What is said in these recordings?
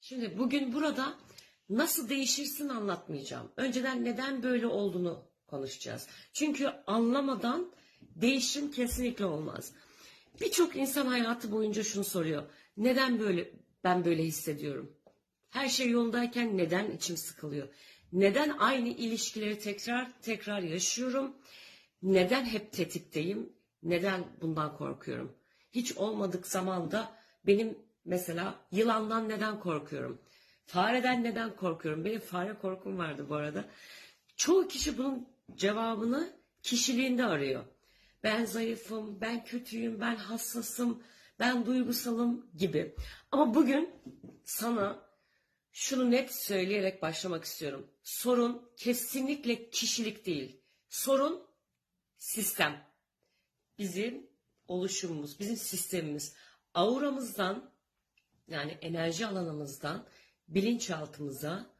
Şimdi bugün burada nasıl değişirsin anlatmayacağım. Önceden neden böyle olduğunu konuşacağız. Çünkü anlamadan değişim kesinlikle olmaz. Birçok insan hayatı boyunca şunu soruyor. Neden böyle ben böyle hissediyorum? Her şey yolundayken neden içim sıkılıyor? Neden aynı ilişkileri tekrar tekrar yaşıyorum? Neden hep tetikteyim? Neden bundan korkuyorum? Hiç olmadık zamanda benim mesela yılandan neden korkuyorum? Fareden neden korkuyorum? Benim fare korkum vardı bu arada. Çoğu kişi bunun cevabını kişiliğinde arıyor. Ben zayıfım, ben kötüyüm, ben hassasım, ben duygusalım gibi. Ama bugün sana şunu net söyleyerek başlamak istiyorum. Sorun kesinlikle kişilik değil. Sorun sistem. Bizim oluşumumuz, bizim sistemimiz. Auramızdan yani enerji alanımızdan bilinçaltımıza,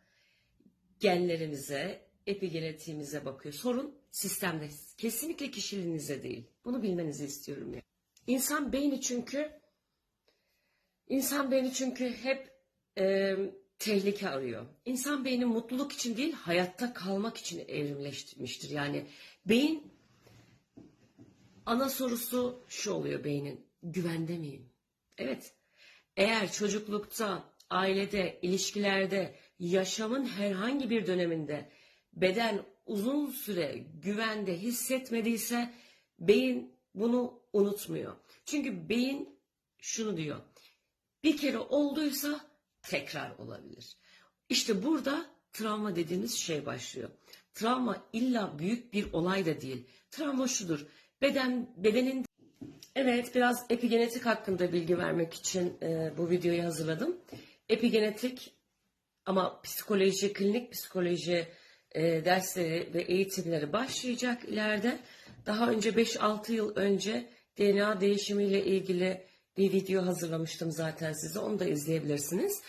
genlerimize, epigenetiğimize bakıyor. Sorun sistemde. Kesinlikle kişiliğinize değil. Bunu bilmenizi istiyorum. ya. İnsan beyni çünkü insan beyni çünkü hep e, tehlike arıyor. İnsan beyni mutluluk için değil, hayatta kalmak için evrimleştirmiştir. Yani beyin ana sorusu şu oluyor beynin. Güvende miyim? Evet. Eğer çocuklukta, ailede, ilişkilerde, yaşamın herhangi bir döneminde beden uzun süre güvende hissetmediyse beyin bunu unutmuyor. Çünkü beyin şunu diyor. Bir kere olduysa tekrar olabilir. İşte burada travma dediğimiz şey başlıyor. Travma illa büyük bir olay da değil. Travma şudur. Beden bedenin Evet, biraz epigenetik hakkında bilgi vermek için e, bu videoyu hazırladım. Epigenetik ama psikoloji, klinik psikoloji e, dersleri ve eğitimleri başlayacak ileride. Daha önce 5-6 yıl önce DNA değişimiyle ilgili bir video hazırlamıştım zaten size. Onu da izleyebilirsiniz.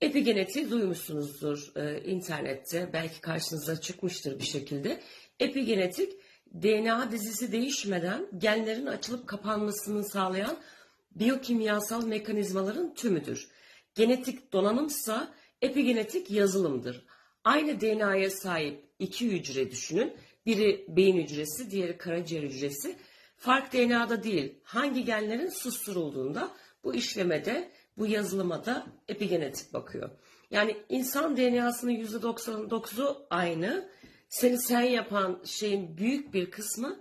Epigenetiği duymuşsunuzdur e, internette. Belki karşınıza çıkmıştır bir şekilde. Epigenetik DNA dizisi değişmeden genlerin açılıp kapanmasını sağlayan biyokimyasal mekanizmaların tümüdür. Genetik donanımsa epigenetik yazılımdır. Aynı DNA'ya sahip iki hücre düşünün. Biri beyin hücresi, diğeri karaciğer hücresi. Fark DNA'da değil, hangi genlerin susturulduğunda bu işlemede, bu yazılıma da epigenetik bakıyor. Yani insan DNA'sının %99'u aynı. Seni sen yapan şeyin büyük bir kısmı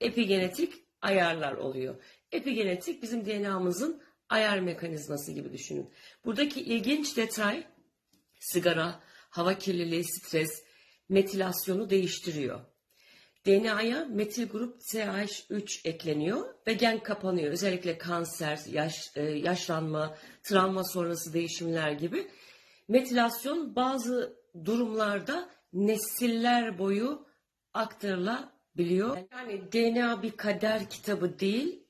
epigenetik ayarlar oluyor. Epigenetik bizim DNA'mızın ayar mekanizması gibi düşünün. Buradaki ilginç detay sigara, hava kirliliği, stres, metilasyonu değiştiriyor. DNA'ya metil grup CH3 ekleniyor ve gen kapanıyor. Özellikle kanser, yaş, e, yaşlanma, travma sonrası değişimler gibi. Metilasyon bazı durumlarda nesiller boyu aktarılabiliyor. Yani DNA bir kader kitabı değil,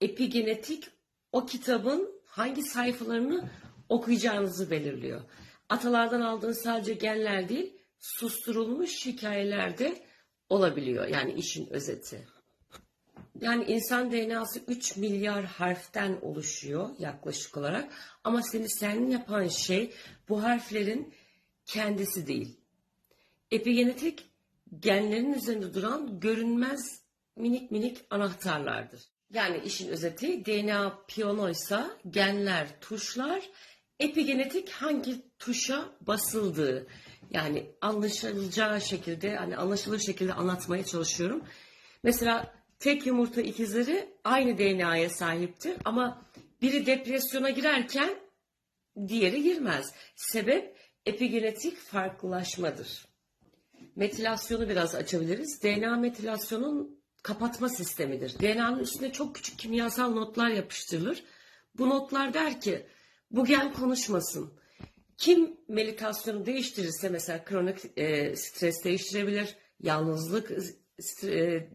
epigenetik o kitabın hangi sayfalarını okuyacağınızı belirliyor. Atalardan aldığınız sadece genler değil, susturulmuş hikayeler de olabiliyor. Yani işin özeti. Yani insan DNA'sı 3 milyar harften oluşuyor yaklaşık olarak. Ama seni sen yapan şey bu harflerin kendisi değil. Epigenetik genlerin üzerinde duran görünmez minik minik anahtarlardır. Yani işin özeti DNA piyanoysa genler tuşlar, epigenetik hangi tuşa basıldığı. Yani anlaşılacağı şekilde, hani anlaşılır şekilde anlatmaya çalışıyorum. Mesela tek yumurta ikizleri aynı DNA'ya sahiptir ama biri depresyona girerken diğeri girmez. Sebep epigenetik farklılaşmadır. Metilasyonu biraz açabiliriz. DNA metilasyonun kapatma sistemidir. DNA'nın üstüne çok küçük kimyasal notlar yapıştırılır. Bu notlar der ki bu gen konuşmasın. Kim meditasyonu değiştirirse mesela kronik e, stres değiştirebilir, yalnızlık e,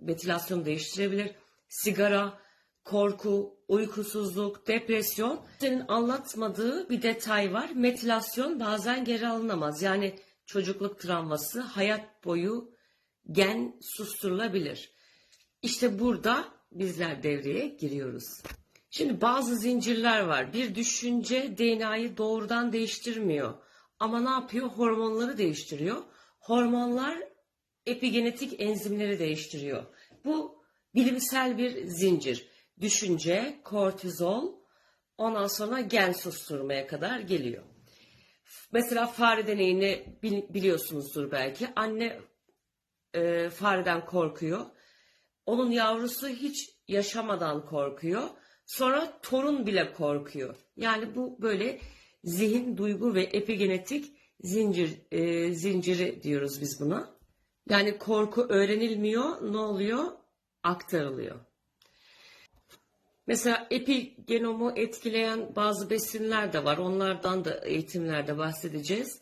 metilasyonu değiştirebilir, sigara, korku, uykusuzluk, depresyon. Senin anlatmadığı bir detay var. Metilasyon bazen geri alınamaz. Yani çocukluk travması hayat boyu gen susturulabilir. İşte burada bizler devreye giriyoruz. Şimdi bazı zincirler var. Bir düşünce DNA'yı doğrudan değiştirmiyor. Ama ne yapıyor? Hormonları değiştiriyor. Hormonlar epigenetik enzimleri değiştiriyor. Bu bilimsel bir zincir. Düşünce, kortizol, ondan sonra gen susturmaya kadar geliyor. Mesela fare deneyini bil- biliyorsunuzdur belki. Anne e, fareden korkuyor. Onun yavrusu hiç yaşamadan korkuyor. Sonra torun bile korkuyor. Yani bu böyle zihin, duygu ve epigenetik zincir e, zinciri diyoruz biz buna. Yani korku öğrenilmiyor, ne oluyor? Aktarılıyor. Mesela epigenomu etkileyen bazı besinler de var. Onlardan da eğitimlerde bahsedeceğiz.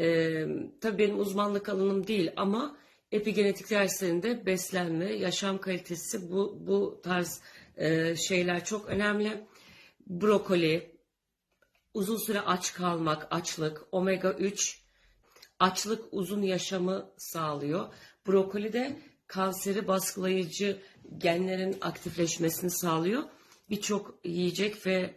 Ee, tabii benim uzmanlık alanım değil ama epigenetik derslerinde beslenme, yaşam kalitesi bu, bu tarz e, şeyler çok önemli. Brokoli, uzun süre aç kalmak, açlık, omega 3, açlık uzun yaşamı sağlıyor. Brokoli de kanseri baskılayıcı genlerin aktifleşmesini sağlıyor. Birçok yiyecek ve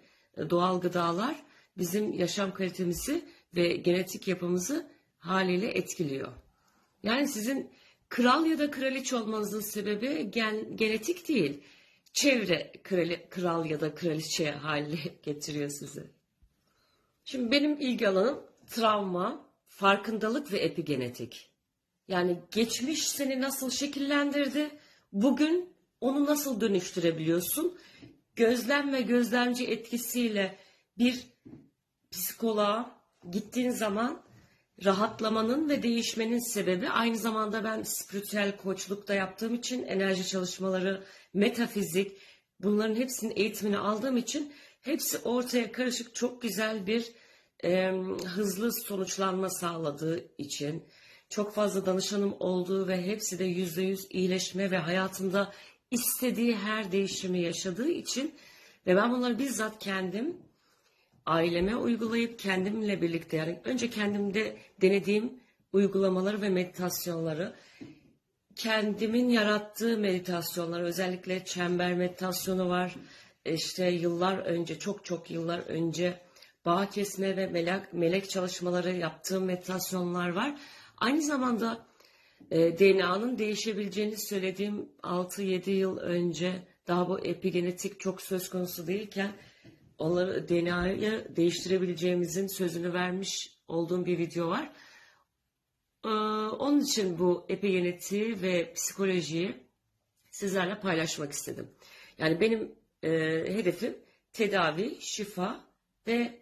doğal gıdalar bizim yaşam kalitemizi ve genetik yapımızı haliyle etkiliyor. Yani sizin kral ya da kraliçe olmanızın sebebi gen, genetik değil. Çevre krali, kral ya da kraliçe haline getiriyor sizi. Şimdi benim ilgi alanım travma, farkındalık ve epigenetik. Yani geçmiş seni nasıl şekillendirdi, bugün onu nasıl dönüştürebiliyorsun? Gözlem ve gözlemci etkisiyle bir psikoloğa gittiğin zaman rahatlamanın ve değişmenin sebebi aynı zamanda ben spiritüel koçluk da yaptığım için enerji çalışmaları, metafizik bunların hepsinin eğitimini aldığım için hepsi ortaya karışık çok güzel bir e, hızlı sonuçlanma sağladığı için çok fazla danışanım olduğu ve hepsi de yüzde yüz iyileşme ve hayatında istediği her değişimi yaşadığı için ve ben bunları bizzat kendim aileme uygulayıp kendimle birlikte yani önce kendimde denediğim uygulamaları ve meditasyonları kendimin yarattığı meditasyonlar özellikle çember meditasyonu var. İşte yıllar önce çok çok yıllar önce bağ kesme ve melek, melek çalışmaları yaptığım meditasyonlar var. Aynı zamanda e, DNA'nın değişebileceğini söylediğim 6-7 yıl önce daha bu epigenetik çok söz konusu değilken onları DNA'yı değiştirebileceğimizin sözünü vermiş olduğum bir video var. Ee, onun için bu epigenetiği ve psikolojiyi sizlerle paylaşmak istedim. Yani benim e, hedefim tedavi, şifa ve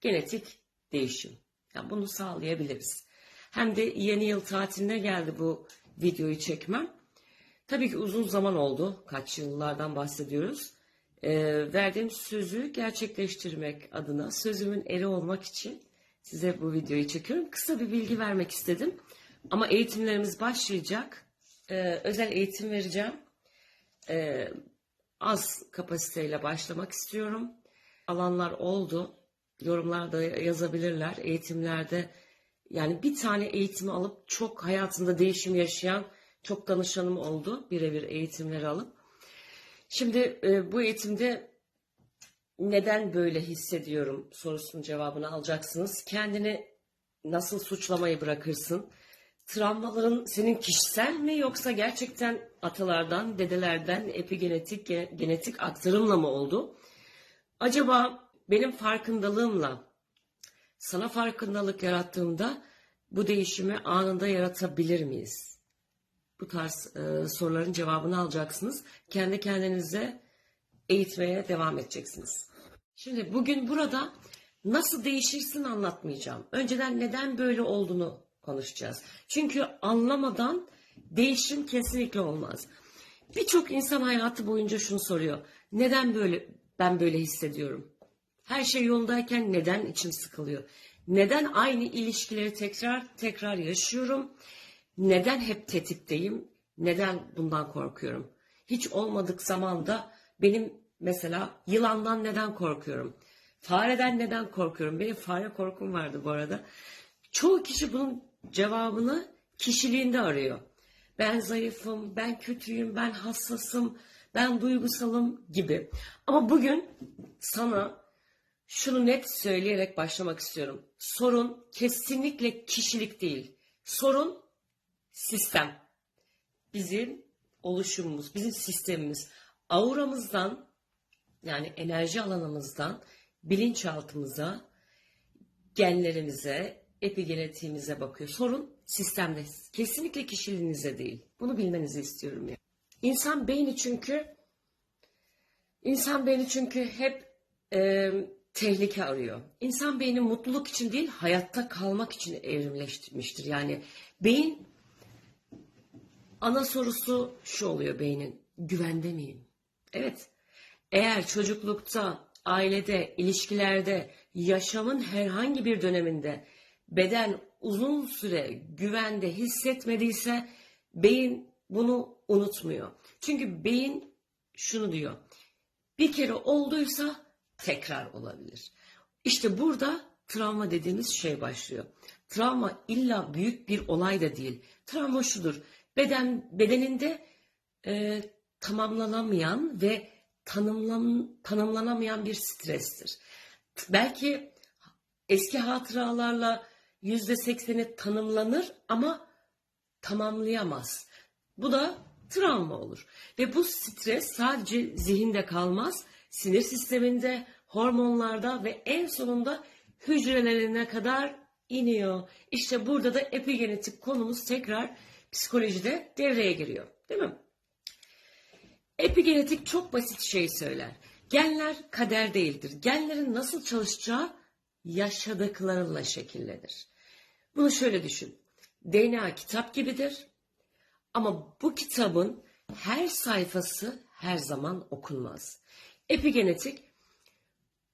genetik değişim. Yani bunu sağlayabiliriz. Hem de yeni yıl tatiline geldi bu videoyu çekmem. Tabii ki uzun zaman oldu. Kaç yıllardan bahsediyoruz. Ee, verdiğim sözü gerçekleştirmek adına sözümün eri olmak için size bu videoyu çekiyorum. Kısa bir bilgi vermek istedim. Ama eğitimlerimiz başlayacak. Ee, özel eğitim vereceğim. Ee, az kapasiteyle başlamak istiyorum. Alanlar oldu. Yorumlarda yazabilirler. Eğitimlerde yani bir tane eğitimi alıp çok hayatında değişim yaşayan çok danışanım oldu. Birebir eğitimleri alıp. Şimdi e, bu eğitimde neden böyle hissediyorum sorusunun cevabını alacaksınız. Kendini nasıl suçlamayı bırakırsın? Travmaların senin kişisel mi yoksa gerçekten atalardan, dedelerden epigenetik genetik aktarımla mı oldu? Acaba benim farkındalığımla sana farkındalık yarattığımda bu değişimi anında yaratabilir miyiz? Bu tarz e, soruların cevabını alacaksınız. Kendi kendinize eğitmeye devam edeceksiniz. Şimdi bugün burada nasıl değişirsin anlatmayacağım. Önceden neden böyle olduğunu konuşacağız. Çünkü anlamadan değişim kesinlikle olmaz. Birçok insan hayatı boyunca şunu soruyor. Neden böyle ben böyle hissediyorum? Her şey yolundayken neden içim sıkılıyor? Neden aynı ilişkileri tekrar tekrar yaşıyorum? Neden hep tetikteyim? Neden bundan korkuyorum? Hiç olmadık zamanda benim mesela yılandan neden korkuyorum? Fareden neden korkuyorum? Benim fare korkum vardı bu arada. Çoğu kişi bunun cevabını kişiliğinde arıyor. Ben zayıfım, ben kötüyüm, ben hassasım, ben duygusalım gibi. Ama bugün sana şunu net söyleyerek başlamak istiyorum. Sorun kesinlikle kişilik değil. Sorun sistem. Bizim oluşumumuz, bizim sistemimiz. Auramızdan yani enerji alanımızdan bilinçaltımıza, genlerimize, epigenetiğimize bakıyor. Sorun sistemde. Kesinlikle kişiliğinize değil. Bunu bilmenizi istiyorum ya. İnsan beyni çünkü insan beyni çünkü hep e, tehlike arıyor. İnsan beyni mutluluk için değil, hayatta kalmak için evrimleştirmiştir. Yani beyin ana sorusu şu oluyor beynin. Güvende miyim? Evet. Eğer çocuklukta, ailede, ilişkilerde, yaşamın herhangi bir döneminde beden uzun süre güvende hissetmediyse beyin bunu unutmuyor. Çünkü beyin şunu diyor. Bir kere olduysa tekrar olabilir. İşte burada travma dediğimiz şey başlıyor. Travma illa büyük bir olay da değil. Travma şudur. Beden bedeninde e, tamamlanamayan ve tanımlan, tanımlanamayan bir strestir. Belki eski hatıralarla yüzde sekseni tanımlanır ama tamamlayamaz. Bu da travma olur. Ve bu stres sadece zihinde kalmaz, sinir sisteminde, hormonlarda ve en sonunda hücrelerine kadar iniyor. İşte burada da epigenetik konumuz tekrar psikolojide devreye giriyor. Değil mi? Epigenetik çok basit şey söyler. Genler kader değildir. Genlerin nasıl çalışacağı yaşadıklarınla şekillenir. Bunu şöyle düşün. DNA kitap gibidir. Ama bu kitabın her sayfası her zaman okunmaz. Epigenetik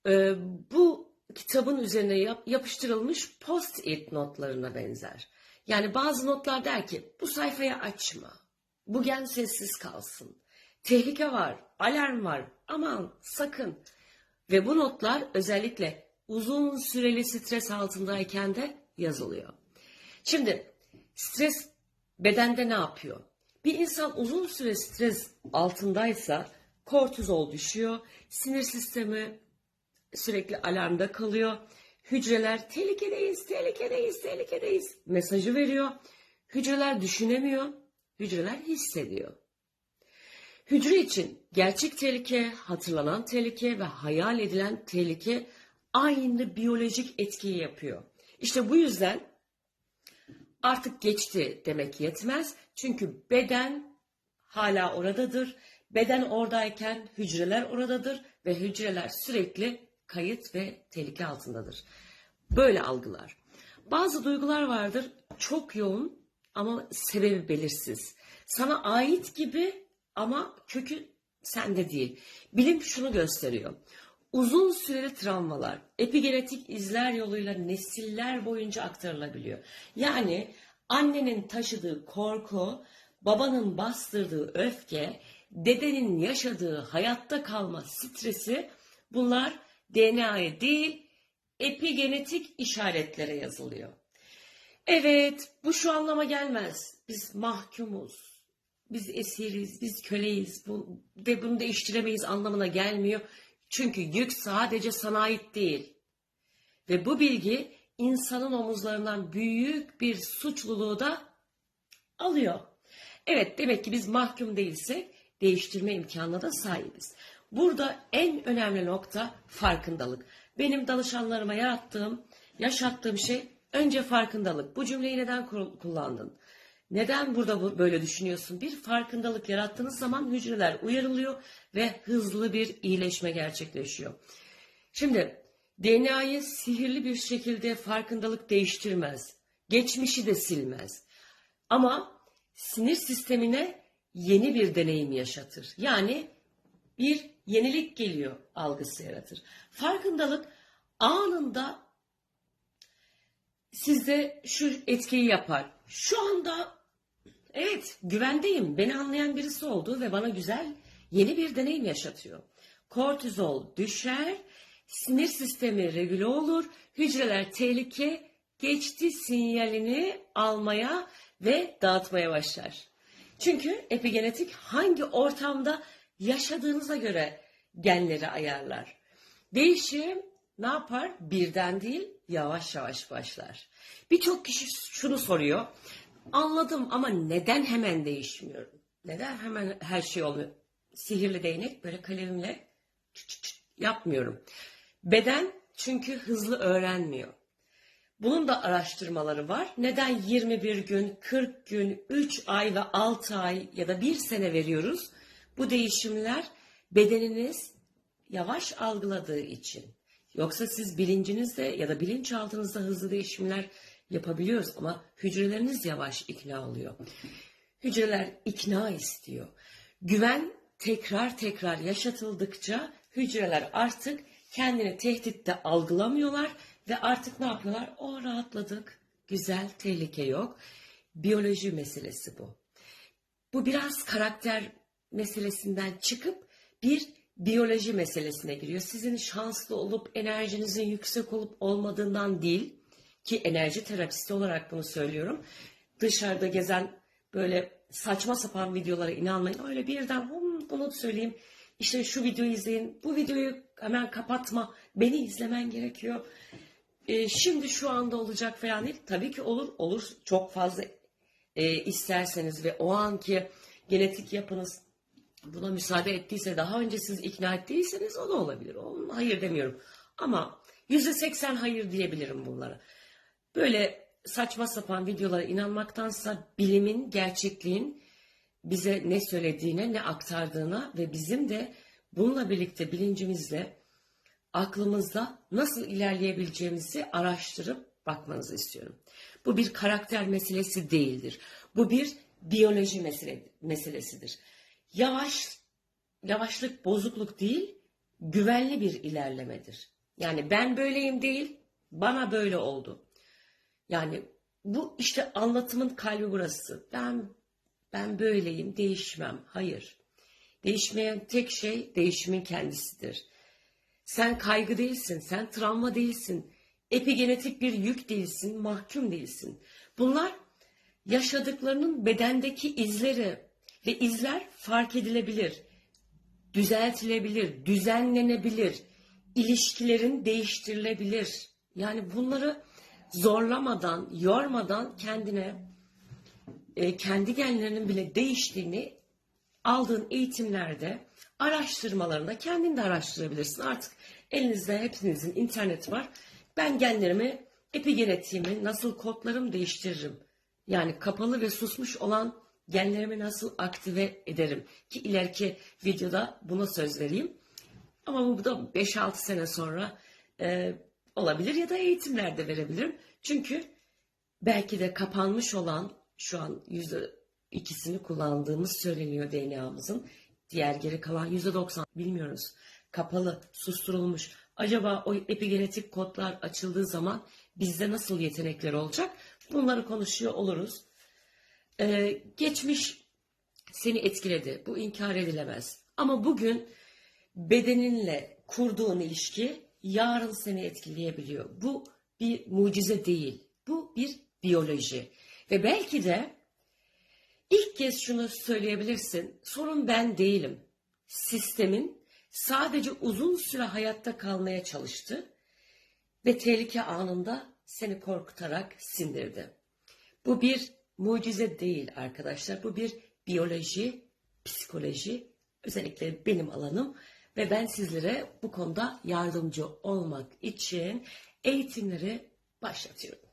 e, bu kitabın üzerine yap, yapıştırılmış post-it notlarına benzer. Yani bazı notlar der ki bu sayfayı açma. Bu gen sessiz kalsın. Tehlike var, alarm var. Aman sakın. Ve bu notlar özellikle uzun süreli stres altındayken de yazılıyor. Şimdi stres bedende ne yapıyor? Bir insan uzun süre stres altındaysa kortizol düşüyor, sinir sistemi sürekli alarmda kalıyor. Hücreler tehlikedeyiz, tehlikedeyiz, tehlikedeyiz mesajı veriyor. Hücreler düşünemiyor, hücreler hissediyor. Hücre için gerçek tehlike, hatırlanan tehlike ve hayal edilen tehlike aynı biyolojik etkiyi yapıyor. İşte bu yüzden artık geçti demek yetmez. Çünkü beden hala oradadır. Beden oradayken hücreler oradadır ve hücreler sürekli kayıt ve tehlike altındadır. Böyle algılar. Bazı duygular vardır çok yoğun ama sebebi belirsiz. Sana ait gibi ama kökü sende değil. Bilim şunu gösteriyor. Uzun süreli travmalar epigenetik izler yoluyla nesiller boyunca aktarılabiliyor. Yani annenin taşıdığı korku, babanın bastırdığı öfke, dedenin yaşadığı hayatta kalma stresi bunlar DNA'ya değil epigenetik işaretlere yazılıyor. Evet bu şu anlama gelmez. Biz mahkumuz. Biz esiriz, biz köleyiz bu, ve bunu değiştiremeyiz anlamına gelmiyor. Çünkü yük sadece sana ait değil. Ve bu bilgi insanın omuzlarından büyük bir suçluluğu da alıyor. Evet demek ki biz mahkum değilsek değiştirme imkanına da sahibiz. Burada en önemli nokta farkındalık. Benim danışanlarıma yarattığım, yaşattığım şey önce farkındalık. Bu cümleyi neden kullandın? Neden burada böyle düşünüyorsun? Bir farkındalık yarattığınız zaman hücreler uyarılıyor ve hızlı bir iyileşme gerçekleşiyor. Şimdi DNA'yı sihirli bir şekilde farkındalık değiştirmez. Geçmişi de silmez. Ama sinir sistemine yeni bir deneyim yaşatır. Yani bir yenilik geliyor algısı yaratır. Farkındalık anında sizde şu etkiyi yapar. Şu anda evet güvendeyim. Beni anlayan birisi oldu ve bana güzel yeni bir deneyim yaşatıyor. Kortizol düşer, sinir sistemi regüle olur, hücreler tehlike geçti sinyalini almaya ve dağıtmaya başlar. Çünkü epigenetik hangi ortamda yaşadığınıza göre genleri ayarlar. Değişim ne yapar? Birden değil, yavaş yavaş başlar. Birçok kişi şunu soruyor. Anladım ama neden hemen değişmiyorum? Neden hemen her şey oluyor? Sihirli değnek böyle kalemimle çıt çıt çıt yapmıyorum. Beden çünkü hızlı öğrenmiyor. Bunun da araştırmaları var. Neden 21 gün, 40 gün, 3 ay ve 6 ay ya da 1 sene veriyoruz? Bu değişimler bedeniniz yavaş algıladığı için. Yoksa siz bilincinizde ya da bilinçaltınızda hızlı değişimler yapabiliyoruz ama hücreleriniz yavaş ikna oluyor. Hücreler ikna istiyor. Güven tekrar tekrar yaşatıldıkça hücreler artık kendini tehditte algılamıyorlar ve artık ne yapıyorlar? O rahatladık. Güzel, tehlike yok. Biyoloji meselesi bu. Bu biraz karakter meselesinden çıkıp bir biyoloji meselesine giriyor. Sizin şanslı olup enerjinizin yüksek olup olmadığından değil ki enerji terapisti olarak bunu söylüyorum. Dışarıda gezen böyle saçma sapan videolara inanmayın. Öyle birden bunu söyleyeyim. İşte şu videoyu izleyin. Bu videoyu hemen kapatma. Beni izlemen gerekiyor. Ee, şimdi şu anda olacak falan değil. Tabii ki olur. Olur. Çok fazla e, isterseniz ve o anki genetik yapınız buna müsaade ettiyse daha önce siz ikna ettiyseniz o da olabilir. O, hayır demiyorum. Ama yüzde seksen hayır diyebilirim bunlara. Böyle saçma sapan videolara inanmaktansa bilimin, gerçekliğin bize ne söylediğine, ne aktardığına ve bizim de bununla birlikte bilincimizle, aklımızda nasıl ilerleyebileceğimizi araştırıp bakmanızı istiyorum. Bu bir karakter meselesi değildir. Bu bir biyoloji mesele, meselesidir. Yavaş, yavaşlık bozukluk değil, güvenli bir ilerlemedir. Yani ben böyleyim değil, bana böyle oldu. Yani bu işte anlatımın kalbi burası. Ben ben böyleyim, değişmem. Hayır. Değişmeyen tek şey değişimin kendisidir. Sen kaygı değilsin, sen travma değilsin. Epigenetik bir yük değilsin, mahkum değilsin. Bunlar yaşadıklarının bedendeki izleri ve izler fark edilebilir, düzeltilebilir, düzenlenebilir, ilişkilerin değiştirilebilir. Yani bunları zorlamadan, yormadan kendine e, kendi genlerinin bile değiştiğini aldığın eğitimlerde, araştırmalarında kendin de araştırabilirsin. Artık elinizde hepinizin internet var. Ben genlerimi, epigenetiğimi, nasıl kodlarım değiştiririm. Yani kapalı ve susmuş olan genlerimi nasıl aktive ederim. Ki ileriki videoda buna söz vereyim. Ama bu da 5-6 sene sonra e, olabilir ya da eğitimlerde verebilirim. Çünkü belki de kapanmış olan şu an yüzde ikisini kullandığımız söyleniyor DNA'mızın. Diğer geri kalan yüzde doksan bilmiyoruz. Kapalı, susturulmuş. Acaba o epigenetik kodlar açıldığı zaman bizde nasıl yetenekler olacak? Bunları konuşuyor oluruz. Ee, geçmiş seni etkiledi. Bu inkar edilemez. Ama bugün bedeninle kurduğun ilişki yarın seni etkileyebiliyor. Bu bir mucize değil. Bu bir biyoloji. Ve belki de ilk kez şunu söyleyebilirsin. Sorun ben değilim. Sistemin sadece uzun süre hayatta kalmaya çalıştı ve tehlike anında seni korkutarak sindirdi. Bu bir mucize değil arkadaşlar. Bu bir biyoloji, psikoloji, özellikle benim alanım ve ben sizlere bu konuda yardımcı olmak için eğitimleri başlatıyorum.